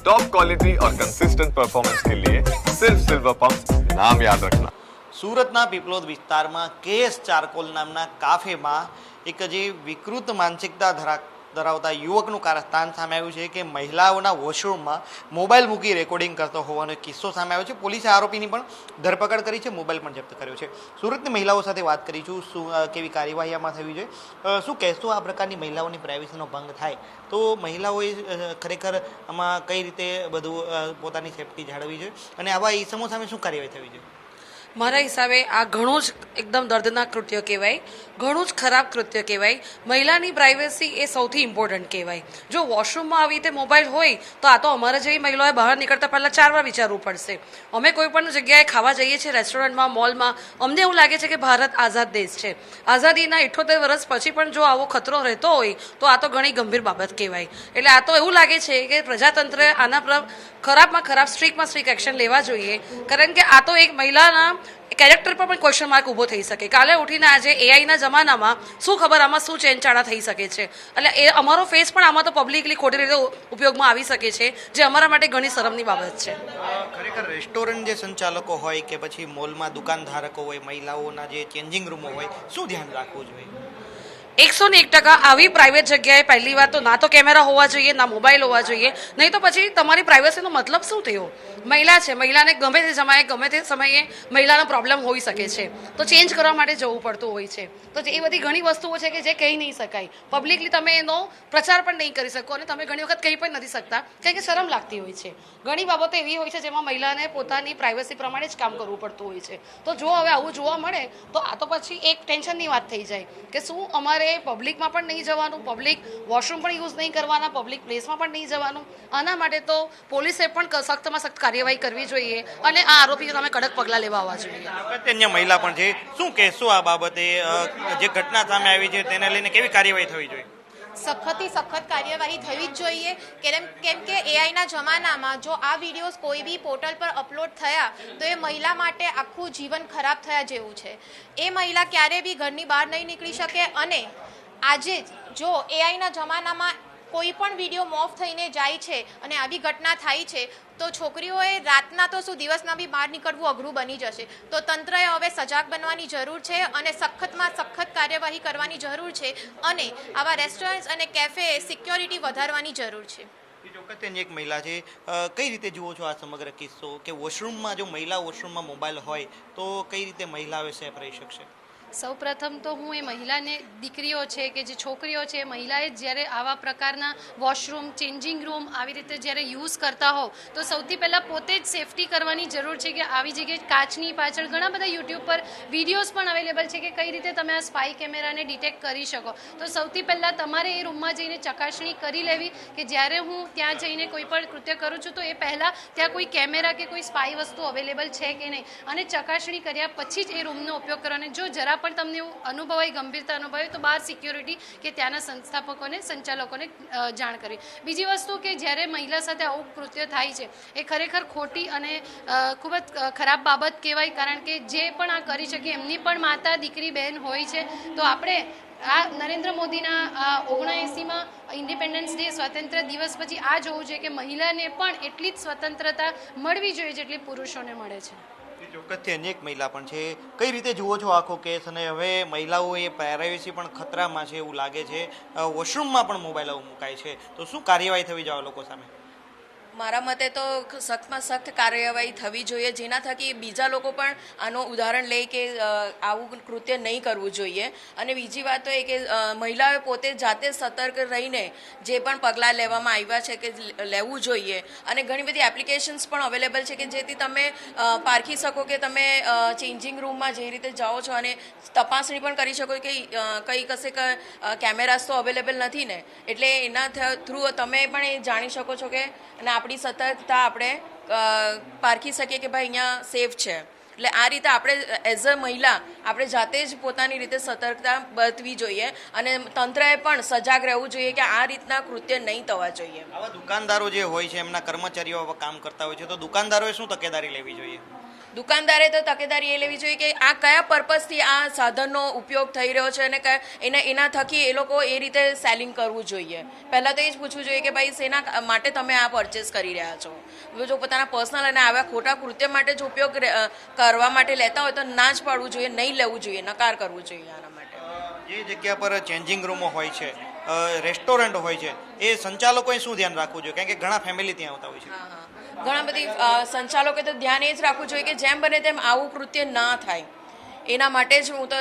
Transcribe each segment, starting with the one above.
Top quality और consistent performance के लिए सिर्फ सिल्वर पंप नाम याद रखना સુરતના પીપલોદ વિસ્તારમાં કેએસ ચારકોલ નામના કાફેમાં એક જે વિકૃત માનસિકતા ધરા ધરાવતા યુવકનું કારસ્તાન સામે આવ્યું છે કે મહિલાઓના વોશરૂમમાં મોબાઈલ મૂકી રેકોર્ડિંગ કરતો હોવાનો કિસ્સો સામે આવ્યો છે. પોલીસે આરોપીની પણ ધરપકડ કરી છે, મોબાઈલ પણ જપ્ત કર્યો છે. સુરતની મહિલાઓ સાથે વાત કરીશું શું કેવી કાર્યવાહી આમાં થવી જોઈએ? શું કહેશો આ પ્રકારની મહિલાઓની પ્રાઇવેસીનો ભંગ થાય? તો મહિલાઓએ ખરેખર આમાં કઈ રીતે બધું પોતાની સેફટી જાળવવી જોઈએ? અને આવા ઈસમો સામે શું કાર્યવાહી થવી જોઈએ? મારા હિસાબે આ ઘણું જ એકદમ દર્દનાક કૃત્ય કહેવાય, ઘણું જ ખરાબ કૃત્ય કહેવાય. મહિલાની પ્રાઇવેસી એ સૌથી ઇમ્પોર્ટન્ટ કહેવાય. જો વોશરૂમમાં આવી રીતે મોબાઈલ હોય, તો આ તો અમારા જેવી મહિલાઓએ બહાર નીકળતા પહેલાં ચાર વાર વિચારવું પડશે. અમે કોઈ પણ જગ્યાએ ખાવા જઈએ છીએ રેસ્ટોરન્ટમાં મોલમાં અમને એવું લાગે છે કે ભારત આઝાદ દેશ છે. આઝાદીના ઇઠોતેર વર્ષ પછી પણ જો આવો ખતરો રહેતો હોય, તો આ તો ઘણી ગંભીર બાબત કહેવાય. એટલે આ તો એવું લાગે છે કે પ્રજાતંત્રએ આના પર ખરાબમાં ખરાબ સ્ટ્રીકમાં સ્ટ્રીક એક્શન લેવા જોઈએ. કારણ કે આ તો એક મહિલાના કેરેક્ટર પર પણ ક્વેશ્ચન માર્ક ઊભો થઈ શકે. કાલે ઉઠીને આજે એઆઈના જમાનામાં શું ખબર આમાં શું ચેનચાણા થઈ શકે છે? એટલે એ અમારો ફેસ પણ આમાં તો પબ્લિકલી ખોટી રીતે ઉપયોગમાં આવી શકે છે, જે અમારા માટે ઘણી શરમની બાબત છે. ખરેખર રેસ્ટોરન્ટ જે સંચાલકો હોય કે પછી મોલમાં દુકાનધારકો હોય, મહિલાઓના જે ચેન્જિંગ રૂમો હોય, શું ધ્યાન રાખવું જોઈએ? એકસો ને એક ટકા આવી પ્રાઇવેટ જગ્યાએ પહેલી વાર તો ના તો કેમેરા હોવા જોઈએ, ના મોબાઈલ હોવા જોઈએ, નહીં તો પછી તમારી પ્રાઇવસીનો મતલબ શું થયો? મહિલા છે, મહિલાને ગમે તે સમયે, ગમે તે સમયે મહિલાનો પ્રોબ્લેમ હોઈ શકે છે. તો ચેન્જ કરવા માટે જવું પડતું હોય છે. તો એ બધી ઘણી વસ્તુઓ છે કે જે કહી નહીં શકાય. પબ્લિકલી તમે એનો પ્રચાર પણ નહીં કરી શકો અને તમે ઘણી વખત કહી પણ નથી શકતા. કારણ કે શરમ લાગતી હોય છે. ઘણી બાબતો એવી હોય છે જેમાં મહિલાને પોતાની પ્રાઇવસી પ્રમાણે જ કામ કરવું પડતું હોય છે. તો જો હવે આવું જોવા મળે, તો આ તો પછી એક ટેન્શનની વાત થઈ જાય કે શું અમારે પબ્લિકમાં પણ નહીં જવાનું પબ્લિક વોશરૂમ પણ યુઝ નહીં કરવાના પબ્લિક પ્લેસમાં પણ નહીં જવાનું. આના માટે તો પોલીસે પણ સખ્તમાં સખ્ત કાર્યવાહી કરવી જોઈએ અને આ આરોપીઓ સામે કડક પગલાં લેવા આવવા જોઈએ. અન્ય મહિલા પણ છે. શું કહેશો આ બાબતે? જે ઘટના સામે આવી છે, તેને લઈને કેવી કાર્યવાહી થવી જોઈએ? સખતથી સખત કાર્યવાહી થવી જ જોઈએ. કેમ કેમ કે એઆઈના જમાનામાં જો આ વિડીયોઝ કોઈ બી પોર્ટલ પર અપલોડ થયા, તો એ મહિલા માટે આખું જીવન ખરાબ થયા જેવું છે. એ મહિલા ક્યારે બી ઘરની બહાર નહીં નીકળી શકે અને આજે જ એઆઈના જમાનામાં કોઈ પણ વીડિયો મોફ થઈને જાય છે અને આવી ઘટના થાય છે, તો છોકરીઓએ રાતના તો શું દિવસના બી બહાર નીકળવું અઘરું બની જશે. તો તંત્રએ હવે સજાગ બનવાની જરૂર છે અને સખતમાં સખત કાર્યવાહી કરવાની જરૂર છે અને આવા રેસ્ટોરન્ટ્સ અને કેફે સિક્યોરિટી વધારવાની જરૂર છે. ચોક્કસ તેની એક મહિલા છે કઈ રીતે જુઓ છો આ સમગ્ર કિસ્સો? કે વોશરૂમમાં જો મહિલા વોશરૂમમાં મોબાઈલ હોય, તો કઈ રીતે મહિલાઓ સેફ રહી શકશે? સૌ પ્રથમ તો હું એ મહિલાને દીકરીઓ છે કે જે છોકરીઓ છે, એ મહિલાએ જ્યારે આવા પ્રકારના વોશરૂમ, ચેન્જિંગ રૂમ આવી રીતે જ્યારે યુઝ કરતા હોવ, તો સૌથી પહેલાં પોતે જ સેફટી કરવાની જરૂર છે કે આવી જગ્યાએ કાચની પાછળ ઘણા બધા યુટ્યુબ પર વિડીયોઝ પણ અવેલેબલ છે કે કઈ રીતે તમે આ સ્પાઈ કેમેરાને ડિટેક્ટ કરી શકો. તો સૌથી પહેલાં તમારે એ રૂમમાં જઈને ચકાસણી કરી લેવી કે જ્યારે હું ત્યાં જઈને કોઈ પણ કૃત્ય કરું છું, તો એ પહેલાં ત્યાં કોઈ કેમેરા કે કોઈ સ્પાઈ વસ્તુ અવેલેબલ છે કે નહીં? અને ચકાસણી કર્યા પછી જ એ રૂમનો ઉપયોગ કરવાનો. જો જરા પણ તમને એવું અનુભવાય, ગંભીરતા અનુભવાય, તો બહાર સિક્યોરિટી કે ત્યાંના સંસ્થાપકોને, સંચાલકોને જાણ કરવી બીજી વસ્તુ કે જ્યારે મહિલા સાથે આવું કૃત્ય થાય છે, એ ખરેખર ખોટી અને ખૂબ જ ખરાબ બાબત કહેવાય, કારણ કે જે પણ આ કરી શકે, એમની પણ માતા, દીકરી, બહેન હોય છે, તો આપણે આ નરેન્દ્ર મોદીના આ ઓગણએંસીમાં ઇન્ડિપેન્ડન્સ ડે સ્વતંત્ર દિવસ પછી આ જોવું જોઈએ કે મહિલાને પણ એટલી જ સ્વતંત્રતા મળવી જોઈએ જેટલી પુરુષોને મળે છે. ચોક્કસથી અનેક મહિલા પણ છે. કઈ રીતે જુઓ છો આખો કેસ? અને હવે મહિલાઓ એ પ્રાઇવેસી પણ ખતરામાં છે એવું લાગે છે. વોશરૂમમાં પણ મોબાઈલ મુકાય છે. તો શું કાર્યવાહી થવી જાવ લોકો સામે? મારા મતે તો સખ્તમાં સખ્ત કાર્યવાહી થવી જોઈએ. જેના થકી બીજા લોકો પણ આનો ઉદાહરણ લે કે આવું કૃત્ય નહીં કરવું જોઈએ. અને બીજી વાત તો એ કે મહિલાઓએ પોતે જાતે સતર્ક રહીને જે પણ પગલાં લેવામાં આવ્યા છે કે લેવું જોઈએ. અને ઘણી બધી એપ્લિકેશન્સ પણ અવેલેબલ છે કે જેથી તમે પારખી શકો કે તમે ચેન્જિંગ રૂમમાં જે રીતે જાઓ છો અને તપાસણી પણ કરી શકો કે કઈ કશે કેમેરાસ તો અવેલેબલ નથી ને. એટલે એના થ્રુ તમે પણ એ જાણી શકો છો કે અને આપણી સતર્કતા આપણે પારખી શકીએ કે ભાઈ અહીંયા સેફ છે. એટલે આ રીતે આપણે એઝ અ મહિલા, આપણે જાતે જ પોતાની રીતે સતર્કતા બરતવી જોઈએ અને તંત્રએ પણ સજાગ રહેવું જોઈએ કે આ રીતના કૃત્ય નહીં થવા જોઈએ. આવા દુકાનદારો જે હોય છે, એમના કર્મચારીઓ કામ કરતા હોય છે, તો દુકાનદારોએ શું તકેદારી લેવી જોઈએ? દુકાનદારે તો તકેદારી એ લેવી જોઈએ કે આ કયા પર્પઝથી આ સાધનનો ઉપયોગ થઈ રહ્યો છે અને એના એના થકી એ લોકો એ રીતે સેલિંગ કરવું જોઈએ. પહેલાં તો એ જ પૂછવું જોઈએ કે ભાઈ શેના માટે તમે આ પરચેસ કરી રહ્યા છો? જો પોતાના પર્સનલ અને આવા ખોટા કૃત્ય માટે જો ઉપયોગ કરવા માટે લેતા હોય તો ના જ પાડવું જોઈએ નહીં લેવું જોઈએ નકાર કરવું જોઈએ આના માટે. જે જગ્યા પર ચેન્જિંગ રૂમો હોય છે રેસ્ટોરન્ટ હોય છે એ સંચાલકોએ શું ધ્યાન રાખવું જોઈએ? કારણ કે ઘણા ફેમિલી ત્યાં આવતા હોય છે. હા, હા. ઘણા બધી સંચાલકો તો ધ્યાન એ જ રાખવું જોઈએ કે જેમ બને તેમ આવું કૃત્ય ના થાય. એના માટે જ હું તો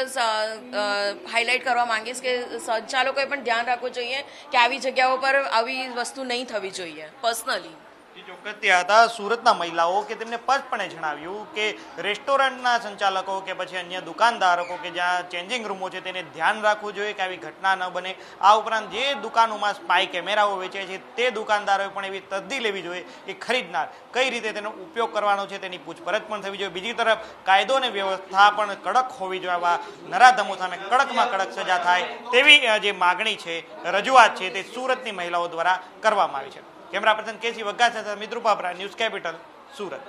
હાઇલાઇટ કરવા માંગીશ કે સંચાલકોએ પણ ધ્યાન રાખવું જોઈએ કે આવી જગ્યાઓ પર આવી વસ્તુ નહીં થવી જોઈએ. પર્સનલી જે ચોક્કસ હતા સુરતના મહિલાઓ કે તેમને સ્પષ્ટપણે જણાવ્યું કે રેસ્ટોરન્ટના સંચાલકો કે પછી અન્ય દુકાનદારકો કે જ્યાં ચેન્જિંગ રૂમો છે તેને ધ્યાન રાખવું જોઈએ કે આવી ઘટના ન બને. આ ઉપરાંત જે દુકાનોમાં સ્પાય કેમેરાઓ વેચે છે તે દુકાનદારોએ પણ એવી તદ્દી લેવી જોઈએ કે ખરીદનાર કઈ રીતે તેનો ઉપયોગ કરવાનો છે તેની પૂછપરછ પણ થવી જોઈએ. બીજી તરફ કાયદો અને વ્યવસ્થા પણ કડક હોવી જોઈએ. આવા નરાધમો સામે કડકમાં કડક સજા થાય તેવી જે માગણી છે, રજૂઆત છે તે સુરતની મહિલાઓ દ્વારા કરવામાં આવી છે. કેમેરા પર્સન કેસી વગ્ગા સાથે મિત્રુપાપરા ન્યૂઝ કેપિટલ સુરત